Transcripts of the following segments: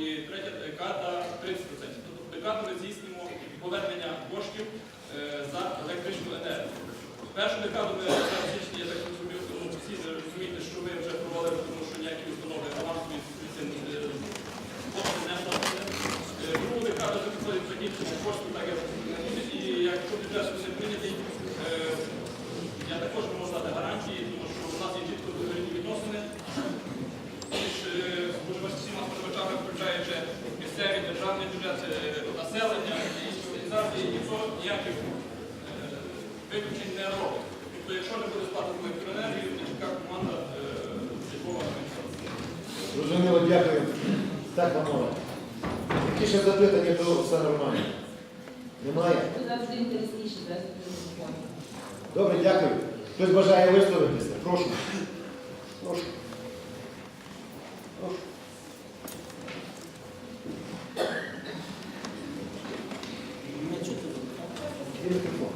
і третя декада 30%. Тобто декаду ми здійснимо повернення коштів е, за електричну енергію. Першу декаду ми за січні, я так розумію, ну, всі розумієте, що ми вже провалили, тому що ніякі установи авансові цим е, кошти не вносили. Е, Другу декаду ми підходить закінчимо кошти, так як е, і якщо бюджет буде прийнятий, е, я також можу дати гарантії, тому що у нас є чітко договірні відносини між е, споживач- всіма споживачами, включаючи місцевий державний бюджет, е, населення і інші організації, і ніхто ніяких е, виключень не робить. Тобто, якщо не буде сплати електроенергію, то чека команда е, службова адміністрація. Зрозуміло, дякую. Так, панове. Які ще запитання до все нормально? Немає? Завжди інтересніше. Добре, дякую. Хтось бажає висловитися? Прошу. Прошу. Прошу. І мікрофон.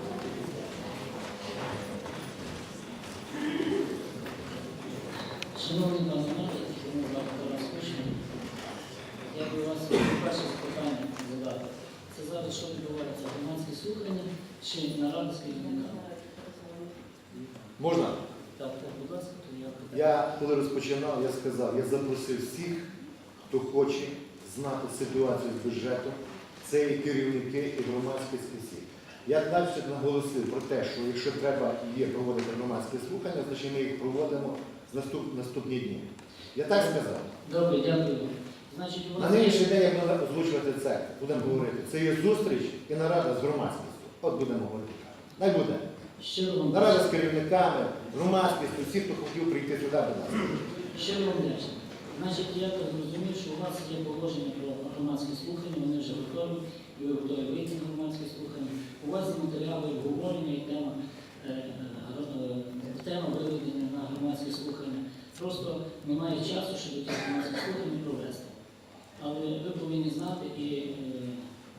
Шановні пане Марко, тому вам Тарас Кушин. Я би вас перше питання задати. Це зараз що відбувається? Громадські слухання чи нарада з керівниками? Можна? Так, так, будь ласка, то я питаю. Я, коли розпочинав, я сказав, я запросив всіх, хто хоче знати ситуацію з бюджетом. Це і керівники, і громадськість усі. Я далі наголосив про те, що якщо треба є проводити громадські слухання, значить ми їх проводимо з наступ, наступні дні. Я так сказав. Добре, дякую. Значить, у На є нинішній день, як ми озвучувати це, будемо говорити, це є зустріч і нарада з громадськістю. От будемо говорити. Най буде. щиро вам Нарада з керівниками, громадськістю, всі, хто хотів прийти сюди, будь ласка. Вам вдячний. Значить, я так розумію, що у вас є положення про громадські слухання, вони вже готові, ви готові вийти на громадські слухання. У вас є матеріали обговорення і тема, е, е, е, тема виведення на громадські слухання. Просто немає часу, щоб ті громадські слухання провести. Але ви повинні знати і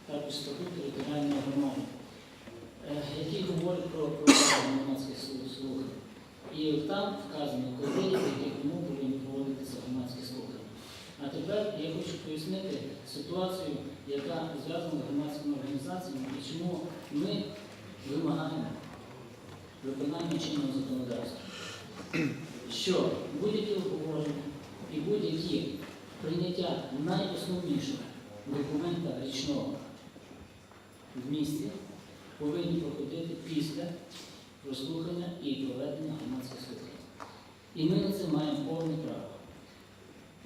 також статут територіальної громади, який говорить про проведення громадських слухань. І там вказано, коли і в якому повинні проводитися громадські слухання. А тепер я хочу пояснити ситуацію, яка зв'язана з громадськими організаціями і чому ми вимагаємо виконання чинного законодавства. Що будь-які обговорення і будь-які прийняття найосновнішого документа річного в місті повинні проходити після прослухання і проведення громадських слухань. І ми на це маємо повне право.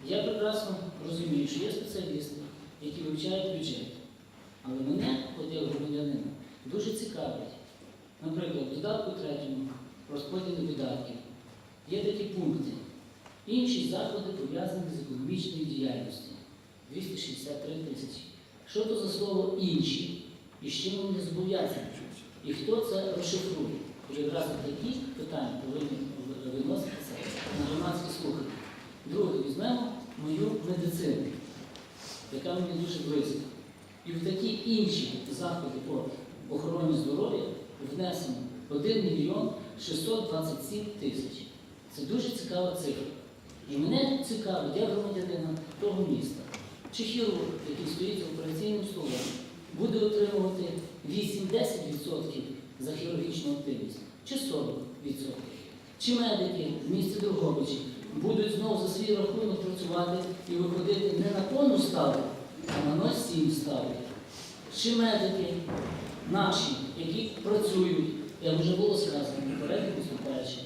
Я прекрасно розумію, що є спеціалісти, які вивчають бюджет. Але мене, от як громадянина, дуже цікавить, наприклад, в додатку третьому розподілу видатків є такі пункти. Інші заходи пов'язані з економічною діяльністю 263 тисячі. Що то за слово інші і з чим вони зобов'язані? І хто це розшифрує? І якраз такі питання повинні виноситися на громадські слухання. Друге, візьмемо мою медицину, яка мені дуже близька. І в такі інші заходи по охороні здоров'я внесено 1 мільйон 627 тисяч. Це дуже цікава цифра. І мене цікавить, як громадянина того міста, чи хірург, який стоїть за операційним столом, буде отримувати 8-10% за хірургічну активність, чи 40%. Чи медики в місті Дрогобичі будуть знову за свій рахунок працювати і виходити не на повну ставку, а на 0,7 ставки. Чи медики наші, які працюють, як вже було сказано попередньо виступаючим,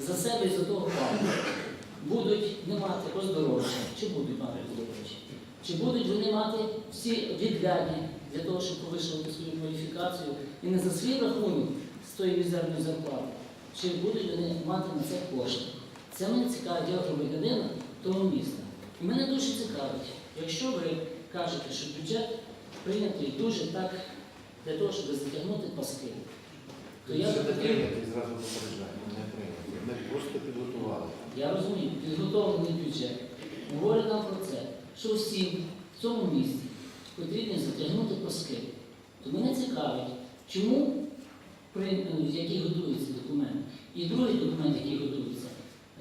за себе і за того пана, будуть не мати оздоровча, чи будуть мати оздоровча, чи будуть вони мати всі відрядні для того, щоб повищувати свою кваліфікацію і не за свій рахунок з тої мізерної зарплати, чи будуть вони мати на це кошти. Це мене цікавить як громадянина того міста. І мене дуже цікавить, якщо ви кажете, що бюджет прийнятий дуже так для того, щоб затягнути паски, то я. Не. Ми просто підготували. я розумію, підготовлений бюджет говорить нам про це, що всім в цьому місті потрібно затягнути паски. То мене цікавить, чому при, який готується документ, і другий документ, який готується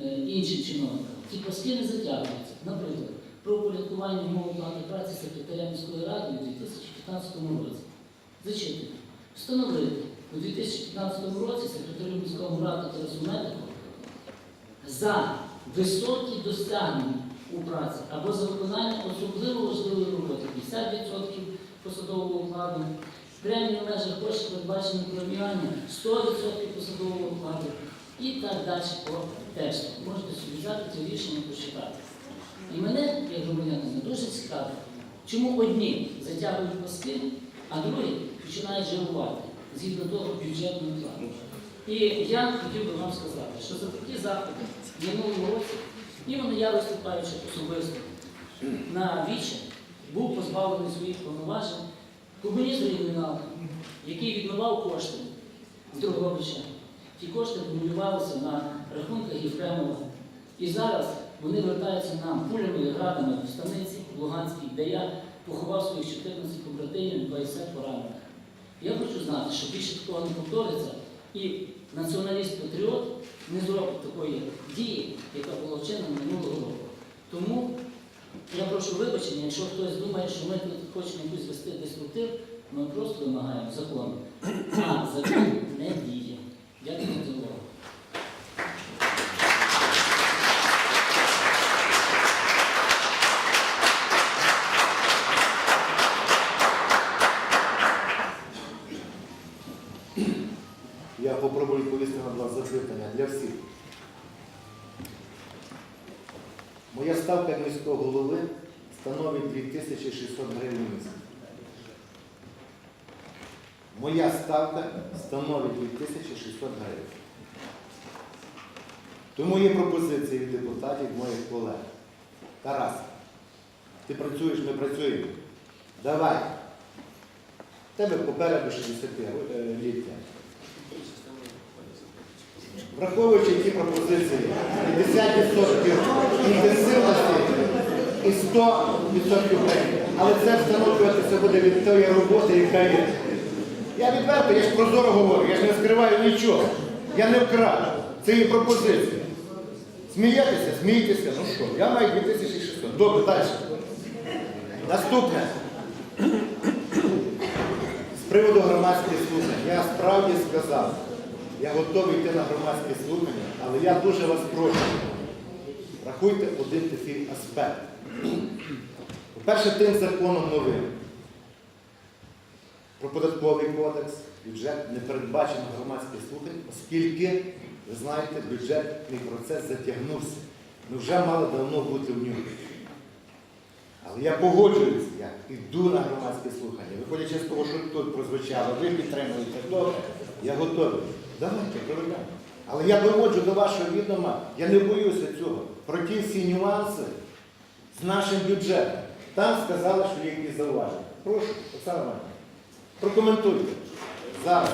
іншим чиновникам, ті паски не затягуються. Наприклад, про упорядкування умов оплати праці секретаря міської ради у 2015 році. Зачитую. Встановити у 2015 році секретарю міського ради Тарасу Медику за високі досягнення у праці або за виконання особливо важливої роботи 50% посадового окладу, премії в межах коштів передбачення преміювання 100% посадового окладу і так далі тексту. Можете собі взяти це рішення почитати. І мене, як громадянина, дуже цікаво, чому одні затягують паски, а другі починають жирувати згідно того бюджетного плану. І я хотів би вам сказати, що за такі заходи в минулому році, іменно я виступаючи особисто на віче, був позбавлений своїх повноважень комуніст регіонал, який відмивав кошти з Дрогобича. Ті кошти акумулювалися на рахунках Єфремова. І зараз вони вертаються нам пулями і градами в станиці в Луганській, де я поховав своїх 14 побратимів, 20 поранених. Я хочу знати, що більше такого не повториться, і націоналіст-патріот не зробить такої дії, яка була вчинена минулого року. Тому я прошу вибачення, якщо хтось думає, що ми тут хочемо якусь вести деструктив, ми просто вимагаємо закону. А закон не діє. Дякую увагу. Я попробую відповісти на два запитання для всіх. Моя ставка міського голови становить 2600 гривень в місяць. Моя ставка становить 2600 гривень. Тому є пропозиції від депутатів, моїх колег. Тарас, ти працюєш, ми працюємо. Давай. Тебе попереду 60 ліття. Враховуючи ті пропозиції, 50% інтенсивності і 100% премії. Але це встановлюватися буде від тої роботи, яка є. Я відверто, я ж прозоро говорю, я ж не скриваю нічого. Я не вкраду. Це є пропозиція. Смієтеся, смійтеся, ну що, я маю 2600. Добре, далі. Наступне. З приводу громадських слухань. Я справді сказав, я готовий йти на громадські слухання, але я дуже вас прошу, рахуйте один такий аспект. По-перше, тим законом новим про податковий кодекс, бюджет не передбачено громадських слухань, оскільки, ви знаєте, бюджетний процес затягнувся. Ми вже мали давно бути в ньому. Але я погоджуюсь, я йду на громадські слухання. Виходячи з того, що тут прозвучало, ви підтримуєте добре, я готовий. Давайте проведемо. Але я доводжу до вашого відома, я не боюся цього. Про ті всі нюанси з нашим бюджетом. Там сказали, що є якісь зауваження. Прошу, Оксана Іванівна, прокоментуйте. Зараз.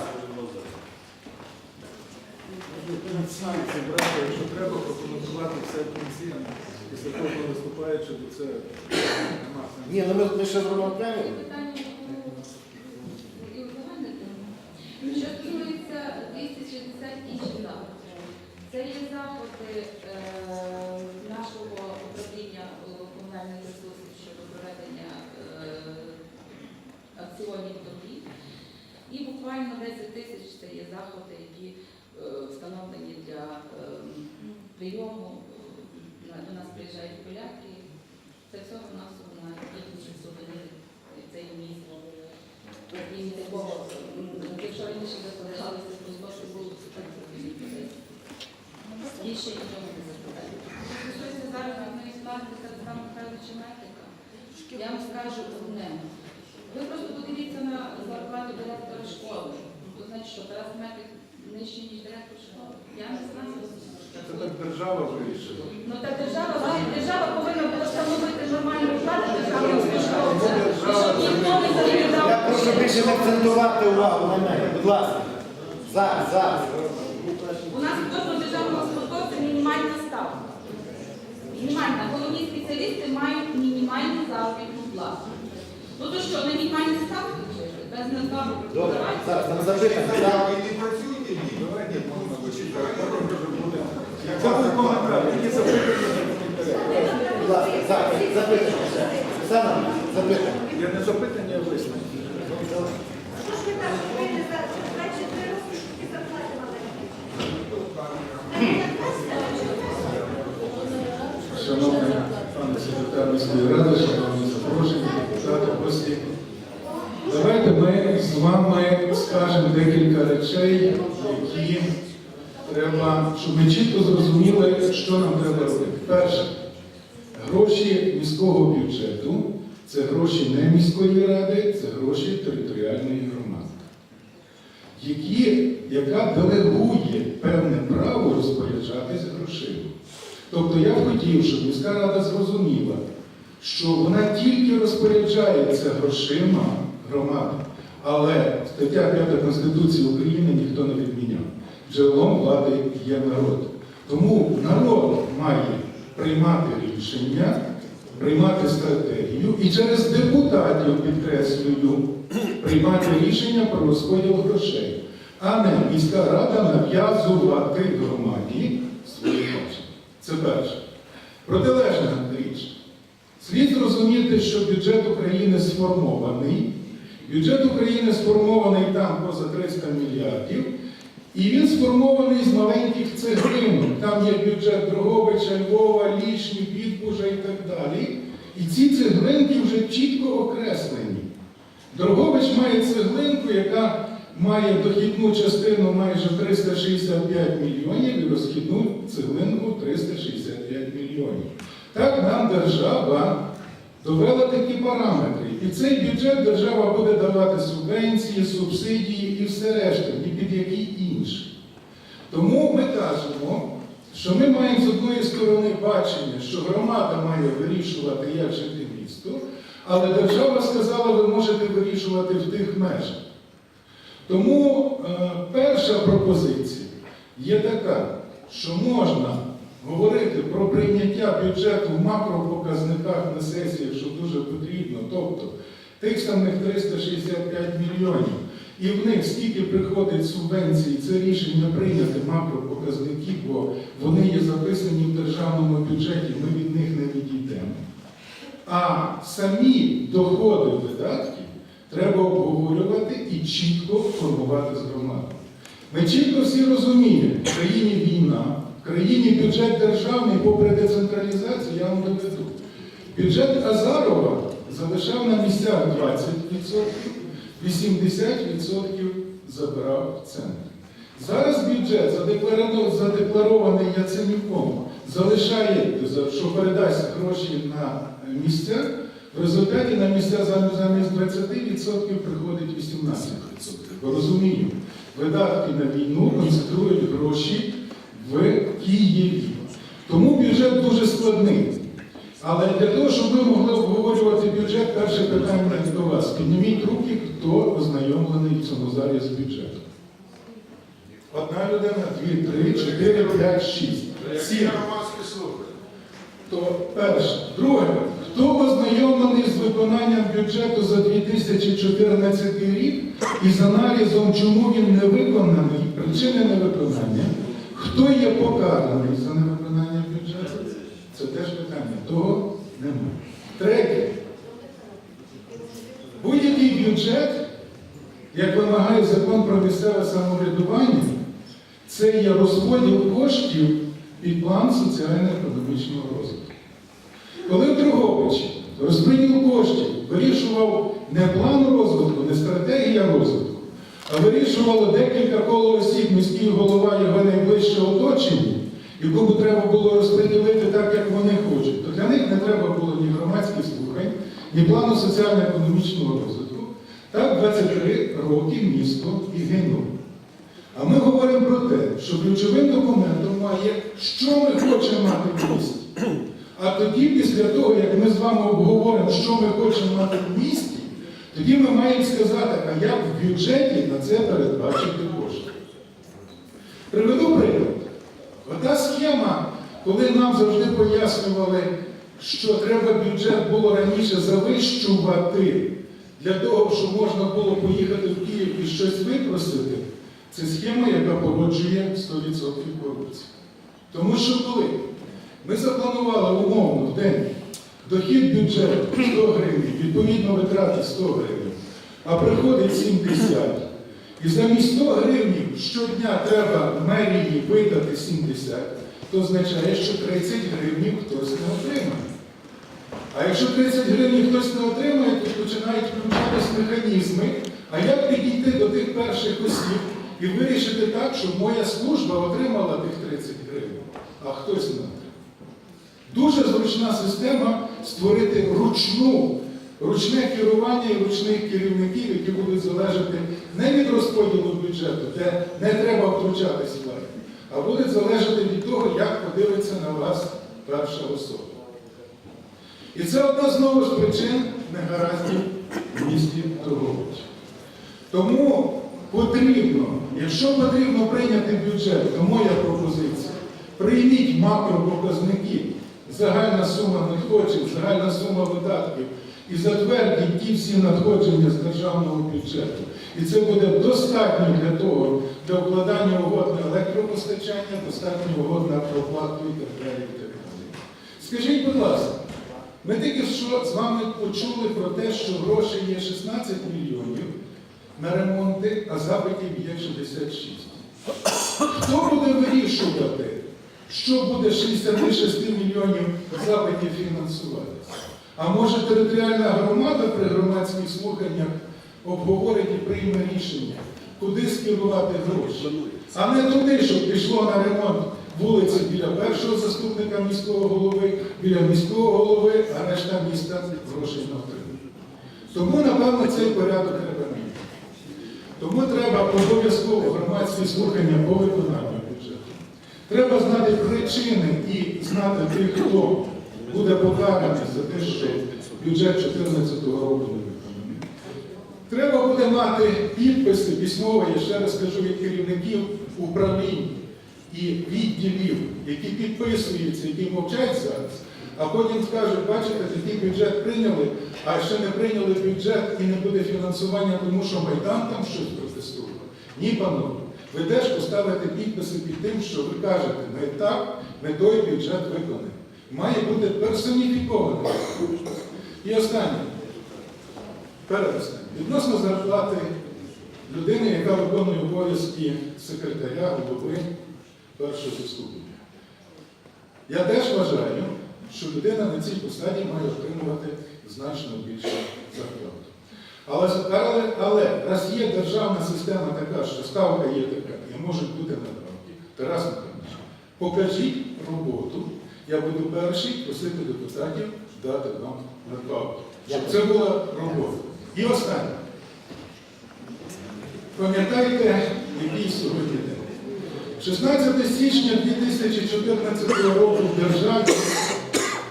Перед брати, якщо треба прокоментувати все кінці, після кожного виступаючого, то це. Ні, ну ми, ми ще зробимо окремо. Питання і узагальнити. Що стосується 260 інших заходів. Це є заходи е, нашого управління е, буквально 10 тисяч це є заходи, які е, встановлені для е, прийому. Е, До нас приїжджають поляки. Це всього на на їхні сувеніри цей місць. І такого, якщо раніше закладалися просто, що було Більше нічого не закладає. Що заробітної плати Тараса Михайловича Метика, я вам скажу одне. Ви просто подивіться на зарплату директора школи. То значить, що Тарас Метик нижчий, ніж директор школи. Я не знаю. Це так держава вирішила. Ну так держава, держава повинна була встановити нормальну плату державним службовцям. І щоб ніхто не заглядав. Я прошу більше не акцентувати увагу на мене, будь ласка. Зараз, зараз. У нас кожного державного службовця мінімальна ставка. Мінімальна. Головні спеціалісти мають мінімальну заробітну плату. Ну то що, на мінімальні ставки жити? Без надбавок Добре, працювати? зараз там запитання. Зараз. Давайте можна почитати. Це був коментар. Які запитання? Будь ласка. Запитання. Оксана, запитання. Я не запитання, а висновки. Що ж ви так говорили за 24 роки, що такі зарплати маленькі? Шановний пане секретар міської ради, шановні запрошені, депутати, гості. Давайте ми з вами скажемо декілька речей, які треба, щоб ми чітко зрозуміли, що нам треба робити. Перше, гроші міського бюджету це гроші не міської ради, це гроші територіальної громади, які, яка делегує певне право розпоряджатись грошима. Тобто я хотів, щоб міська рада зрозуміла, що вона тільки розпоряджається грошима громади, але стаття 5 Конституції України ніхто не відміняв. Джерелом влади є народ. Тому народ має приймати рішення, приймати стратегію і через депутатів, підкреслюю, приймати рішення про розподіл грошей, а не міська рада нав'язувати громаді свої гроші. Це перше. Протилежна річ. Слід зрозуміти, що бюджет України сформований. Бюджет України сформований там поза 300 мільярдів. І він сформований з маленьких цеглинок. Там є бюджет Дрогобича, Львова, Лішні, Підбужа і так далі. І ці цеглинки вже чітко окреслені. Дрогобич має цеглинку, яка має дохідну частину майже 365 мільйонів і розхідну цеглинку 365 мільйонів. Так нам держава довела такі параметри. І цей бюджет держава буде давати субвенції, субсидії і все решта, ні під який інший. Тому ми кажемо, що ми маємо з одної сторони бачення, що громада має вирішувати, як жити місту, але держава сказала, ви можете вирішувати в тих межах. Тому е, перша пропозиція є така, що можна говорити про прийняття бюджету в макропоказниках на сесіях, що дуже потрібно, тобто тих самих 365 мільйонів, і в них скільки приходить субвенцій, це рішення прийняти макропоказники, бо вони є записані в державному бюджеті, ми від них не відійдемо. А самі доходи видатки треба обговорювати і чітко формувати з громадою. Ми чітко всі розуміємо, в країні війна, країні бюджет державний, попри децентралізацію, я вам доведу. Бюджет Азарова залишав на місцях 20%, 80% забирав центр. Зараз бюджет, задекларований Яценюком, залишає, що передасть гроші на місця, в результаті на місця замість- замість 20% приходить 18%. Бо розумію, видатки на війну концентрують гроші в Києві. Тому бюджет дуже складний. Але для того, щоб ми могли обговорювати бюджет, перше питання до вас. Підніміть руки, хто ознайомлений в цьому залі з бюджетом. Одна людина, дві, три, чотири, п'ять, шість. Сім. То перше. Друге, хто ознайомлений з виконанням бюджету за 2014 рік і з аналізом, чому він не виконаний, причини невиконання, хто є покараний за невиконання бюджету? Це теж питання. Того немає. Третє. Будь-який бюджет, як вимагає закон про місцеве самоврядування, це є розподіл коштів під план соціально-економічного розвитку. Коли Дрогобичі розподіл коштів вирішував не план розвитку, не стратегія розвитку, вирішувало декілька коло осіб міський голова його найближче оточення, якому треба було розподілити так, як вони хочуть, то для них не треба було ні громадських слухань, ні плану соціально-економічного розвитку. Так 23 роки місто і гинуло. А ми говоримо про те, що ключовим документом має, що ми хочемо мати в місті. А тоді, після того, як ми з вами обговоримо, що ми хочемо мати в місті, тоді ми маємо сказати, а як в бюджеті на це передбачити кошти. Приведу приклад. Ота схема, коли нам завжди пояснювали, що треба бюджет було раніше завищувати для того, щоб можна було поїхати в Київ і щось випросити, це схема, яка породжує 100% корупції. Тому що коли ми запланували умовно в день Дохід бюджету 100 гривень, відповідно витрати 100 гривень, а приходить 70. І замість 100 гривень щодня треба мерії видати 70, то означає, що 30 гривень хтось не отримає. А якщо 30 гривень хтось не отримає, то починають включатись механізми. А як підійти до тих перших осіб і вирішити так, щоб моя служба отримала тих 30 гривень, а хтось не отримав? Дуже зручна система створити ручну, ручне керування і ручних керівників, які будуть залежати не від розподілу бюджету, де не треба втручатись владі, а будуть залежати від того, як подивиться на вас перша особа. І це одна знову ж причин негараздів в місті Торговича. Тому потрібно, якщо потрібно прийняти бюджет, то моя пропозиція, прийміть макропоказники, загальна сума надходжень, загальна сума видатків і затвердіть ті всі надходження з державного бюджету. І це буде достатньо для того, для вкладання угод на електропостачання, достатньо угод на проплату і так далі. І так. Скажіть, будь ласка, ми тільки що з вами почули про те, що грошей є 16 мільйонів на ремонти, а запитів є 66. Хто буде вирішувати, що буде 66 мільйонів запитів фінансуватися? А може територіальна громада при громадських слуханнях обговорить і прийме рішення, куди скерувати гроші? А не туди, щоб пішло на ремонт вулиці біля першого заступника міського голови, біля міського голови, а решта міста грошей не отримує. Тому, напевно, цей порядок треба міняти. Тому треба обов'язково громадські слухання по виконанню бюджету. Треба знати причини і знати тих, хто буде покараний за те, що бюджет 2014 року не виконаний. Треба буде мати підписи письмові, я ще раз кажу, від керівників управлінь і відділів, які підписуються, які мовчать зараз, а потім скажуть, бачите, такий бюджет прийняли, а ще не прийняли бюджет і не буде фінансування, тому що Майдан там щось протестував. Ні, панове, ви теж поставите підписи під тим, що ви кажете, ми так, ми той бюджет виконаємо. Має бути персоніфікований. І останнє. Передостаннє. Відносно зарплати людини, яка виконує обов'язки секретаря, голови першого заступника. Я теж вважаю, що людина на цій посаді має отримувати значно більше зарплату. Але, але, але раз є державна система така, що ставка є така, і можуть бути надбавки, Тарас Михайлович, покажіть роботу, я буду перший просити депутатів дати вам надбавки. Щоб це була робота. І останнє. Пам'ятаєте, який сьогодні день? 16 січня 2014 року в державі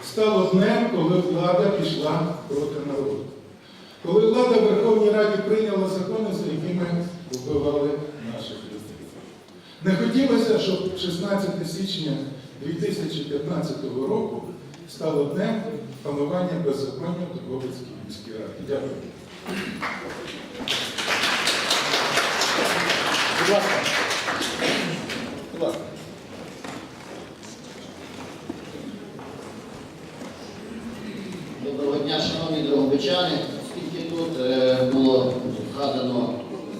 стало днем, коли влада пішла проти народу. Коли влада в Верховній Раді прийняла закони, за якими вбивали наших людей. Не хотілося, щоб 16 січня 2015 року стало днем панування беззаконня в Дрогобицькій міській раді. Дякую. Будь ласка. Будь ласка. Доброго дня, шановні дрогобичани. Е, було згадано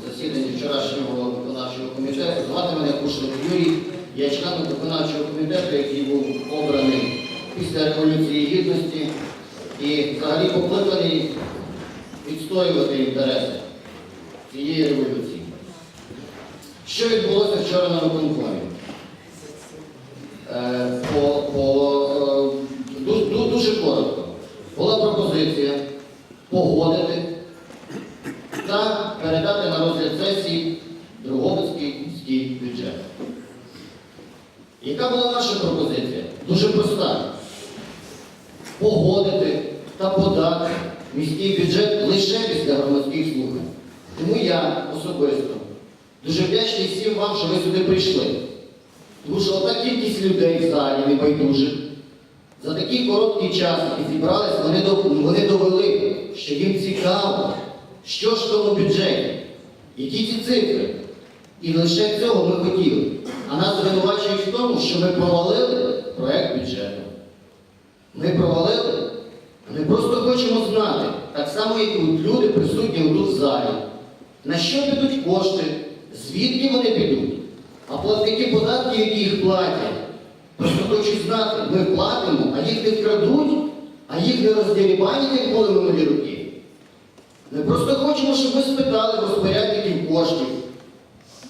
засідання вчорашнього виконавчого комітету, звати мене Кушлик Юрій, я член виконавчого комітету, який був обраний після Революції Гідності і взагалі покликаний відстоювати інтереси цієї революції. Що відбулося вчора на виконкомі? Е, по, по, е, ду- ду- дуже коротко. Була пропозиція погодити та передати на розгляд сесії Другобицький міський бюджет. Яка була наша пропозиція? Дуже проста. Погодити та подати міський бюджет лише після громадських слухань. Тому я особисто дуже вдячний всім вам, що ви сюди прийшли. Тому що ота кількість людей в залі небайдужих за такий короткий час, які зібрались, вони, до- вони довели, що їм цікаво, що ж в тому бюджеті, які ці цифри. І лише цього ми хотіли. А нас звинувачують в тому, що ми провалили проект бюджету. Ми провалили Ми просто хочемо знати, так само, як і люди присутні тут в залі, на що підуть кошти, звідки вони підуть. А платники податків, які їх платять, просто хочуть знати, ми платимо, а їх не вкрадуть, а їх не роздерібанять, як були минулі роки. Ми просто хочемо, щоб ви спитали розпорядників коштів,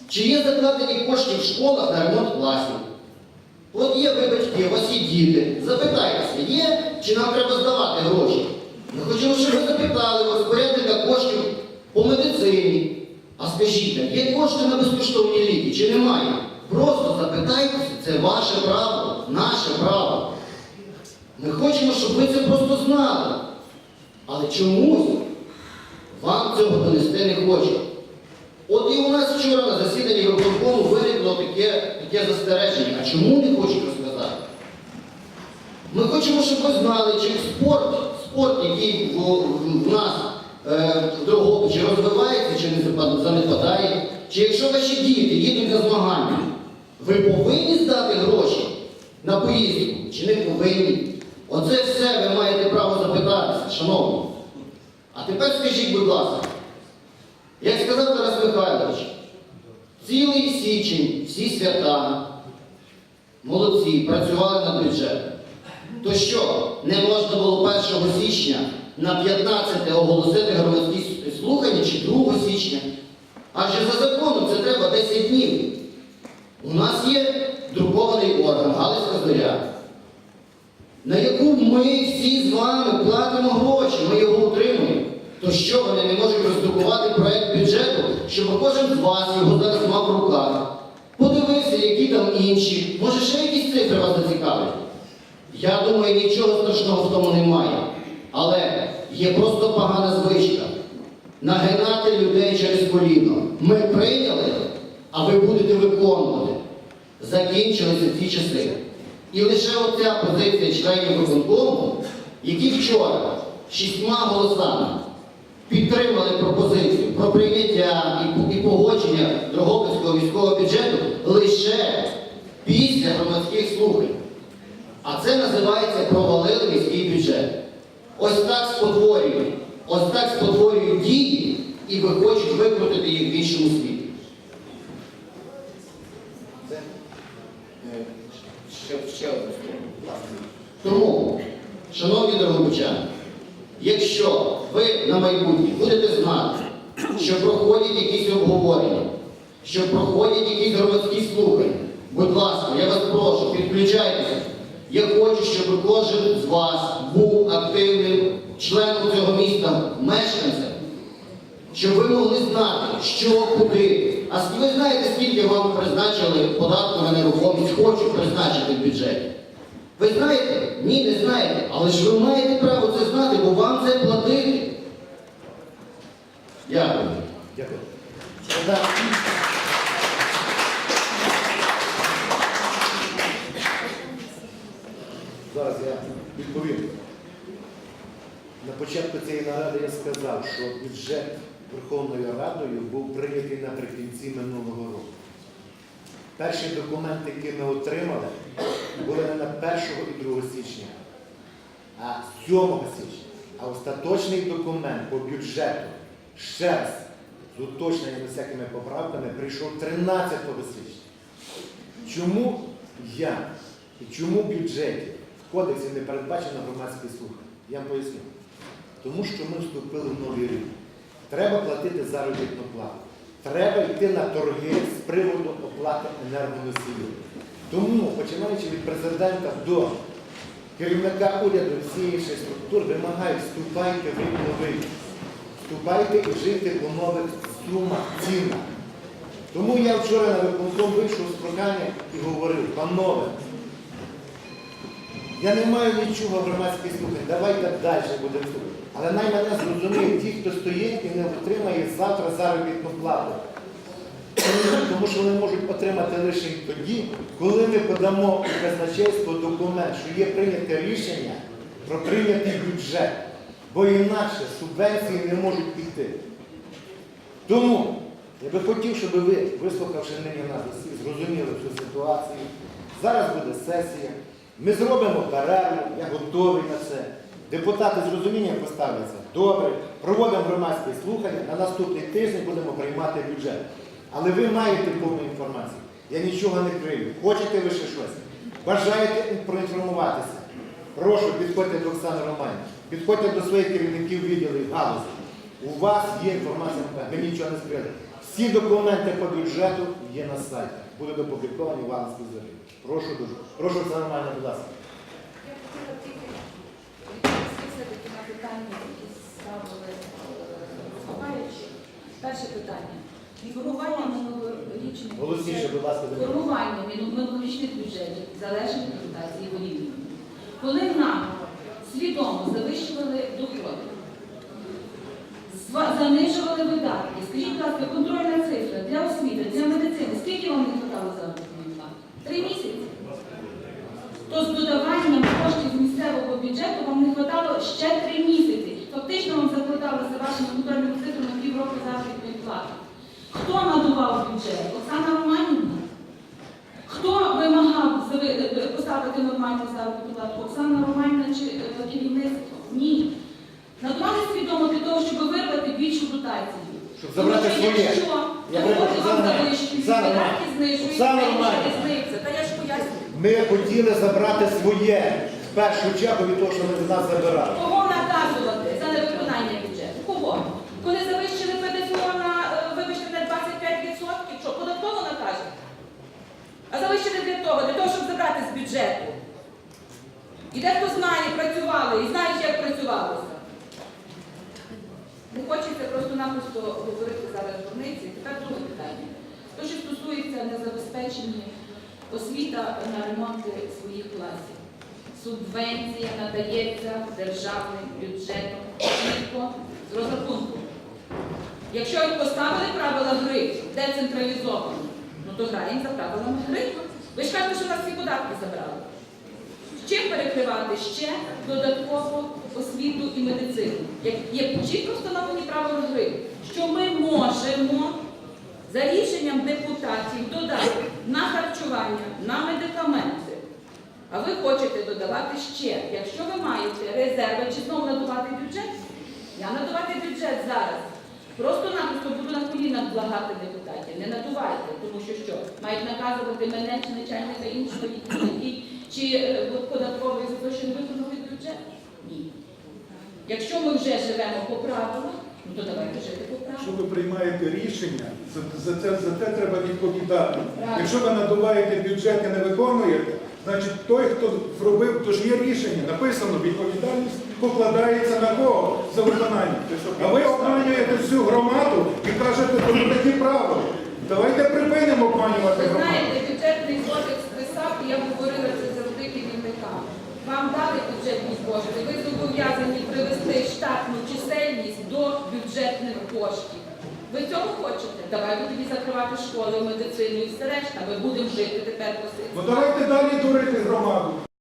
чи є закладені кошти в школах на ремонт класів. От є ви батьки, у вас є діти. Запитайтеся, є чи нам треба здавати гроші? Ми хочемо, щоб ви запитали розпорядника коштів по медицині. А скажіть, є кошти на безкоштовні ліки чи немає? Просто запитайтеся, це ваше право, наше право. Ми хочемо, щоб ви це просто знали. Але чомусь вам цього донести не хочуть. От і у нас вчора на засіданні виконкому виникло таке, таке застереження. А чому не хочуть розказати? Ми хочемо, щоб ви знали, чи спорт, спорт, який в, в- в нас е, в Дрогобичі розвивається, чи не занепадає, чи якщо ваші діти їдуть на змагання, ви повинні здати гроші на поїздку, чи не повинні? Оце все ви маєте право запитатися, шановні. А тепер скажіть, будь ласка, як сказав Тарас Михайлович, цілий січень, всі свята, молодці, працювали над бюджетом. То що, не можна було 1 січня на 15 оголосити громадські слухання чи 2 січня? Адже за законом це треба 10 днів. У нас є друкований орган Галицька зоря, на яку ми всі з вами платимо гроші, ми його утримуємо. То що вони не можуть роздрукувати проект бюджету, щоб кожен з вас його зараз мав в руках? Подивився, які там інші. Може, ще якісь цифри вас зацікавлять? Я думаю, нічого страшного в тому немає. Але є просто погана звичка. Нагинати людей через коліно. Ми прийняли, а ви будете виконувати. Закінчилися ці часи. І лише оця позиція членів виконкому, які вчора шістьма голосами підтримали пропозицію про прийняття і, погодження Дрогобицького військового бюджету лише після громадських слухань. А це називається провалили міський бюджет. Ось так спотворюють, ось так спотворюють дії і ви хочуть викрутити їх в іншому світі. Це е, ще, ще одне слово. Тому, шановні дорогобичани, якщо ви на майбутнє будете знати, що проходять якісь обговорення, що проходять якісь громадські слухання, будь ласка, я вас прошу, підключайтеся. Я хочу, щоб кожен з вас був активним членом цього міста, мешканцем, щоб ви могли знати, що куди. А ви знаєте, скільки вам призначили податку на нерухомість, хочуть призначити в бюджеті? Ви знаєте? Ні, не знаєте. Але ж ви маєте право це знати, бо вам це платити. Дякую. Дякую. Зараз я відповім. На початку цієї наради я сказав, що бюджет Верховною Радою був прийнятий наприкінці минулого року. Перші документи, які ми отримали, були не на 1 і 2 січня, а 7 січня. А остаточний документ по бюджету ще раз з уточненнями всякими поправками прийшов 13 січня. Чому я і чому в бюджеті в кодексі не передбачено громадські слухання? Я вам поясню. Тому що ми вступили в новий рік. Треба платити заробітну плату. Треба йти на торги з приводу оплати енергоносіїв. Тому, починаючи від президента до керівника уряду всієї структур, вимагають, вступайте в рік новий. Вступайте і жити по нових сумах, цінах. Тому я вчора на виконком вийшов з прохання і говорив, панове, я не маю нічого громадських слухань, давайте далі будемо слухати. Але най мене зрозуміють ті, хто стоїть і не отримає завтра заробітну плату. Тому що вони можуть отримати лише тоді, коли ми подамо у казначейство документ, що є прийняте рішення про прийнятий бюджет. Бо інакше субвенції не можуть піти. Тому я би хотів, щоб ви, вислухавши нині нас зрозуміли цю ситуацію. Зараз буде сесія. Ми зробимо перерву, я готовий на це. Депутати з розумінням поставляться. Добре, проводимо громадські слухання. На наступний тиждень будемо приймати бюджет. Але ви маєте повну інформацію. Я нічого не крию. Хочете ви ще щось? Бажаєте проінформуватися? Прошу, підходьте до Оксани Романівни, підходьте до своїх керівників відділів галузі. У вас є інформація, ви нічого не скрили. Всі документи по бюджету є на сайті. Будуть опубліковані в Галузькій зорі. Прошу дуже. Прошу Оксана Романівна, будь ласка. Я хотіла тільки Відповісти на питання, які ставили е, виступаючі. Перше питання. Формування минулорічних Голосніше, будь ласка, до мене. формування мину- минулорічних бюджетів залежить від дотації волівні. Коли нам свідомо завищували доходи, зва- занижували видатки, скажіть, будь ласка, контрольна цифра для освіти, для медицини, скільки вам не хватало плати? Три місяці? то з додаванням коштів з місцевого бюджету вам не вистачало ще три місяці. Фактично вам закладали за вашими контрольними цифрами півроку заробітної плати. Хто надував бюджет? Оксана Романівна? Хто вимагав е, поставити нормальну заробітну плату? Оксана Романівна чи е, керівництво? Ні. Надували свідомо для того, щоб вирвати більшу дотацію. Щоб забрати своє. Якщо Я вам завищують, видатки знижують, Романівна. різниця. Та я ж пояснюю. Ми хотіли забрати своє в першу чергу від того, що ви з нас забирали. Кого наказувати за невиконання бюджету? Кого? Коли завищили ПДФО на, е, вибачте, на 25%, що податково накаже? А завищили для того, для того, щоб забрати з бюджету. І дехто знає, працювали, і знають, як працювалося. Не хочеться просто-напросто говорити зараз дурниці. Тепер друге питання. То, що стосується незабезпечення освіта на ремонти своїх класів. Субвенція надається державним бюджетом з розрахунку. Якщо їх поставили правила гри децентралізовано, ну то граємо за правилами гри. Ви ж кажете, що нас всі податки забрали. Чим перекривати ще додатково освіту і медицину? Як є чітко встановлені правила гри, що ми можемо за рішенням депутатів додати на харчування, на медикаменти. А ви хочете додавати ще. Якщо ви маєте резерви, чи знову надувати бюджет? Я надувати бюджет зараз. Просто-напросто буду на колінах благати депутатів. Не надувайте, тому що що? Мають наказувати мене чи начальника іншого відділу, чи е, податковий за не виконали бюджет? Ні. Якщо ми вже живемо по правилах, ну то давайте жити по Якщо правилах. ви приймаєте рішення, за, за, це, за те треба відповідати. Правильно. Якщо ви надуваєте бюджет і не виконуєте, значить той, хто зробив, то ж є рішення, написано, відповідальність покладається на кого за виконання. А ви обманюєте всю громаду і кажете, що це такі правила. Давайте припинимо обманювати Ви знаєте, бюджетний кодекс писав, і я говорила це керівникам. Вам дали бюджетні кошти, ви зобов'язані привести штатну чисельність до бюджетних коштів. Ви цього хочете? Давайте тоді закривати школи, медицину і все решта. Ми будемо жити тепер по Ну давайте далі дурити громаду.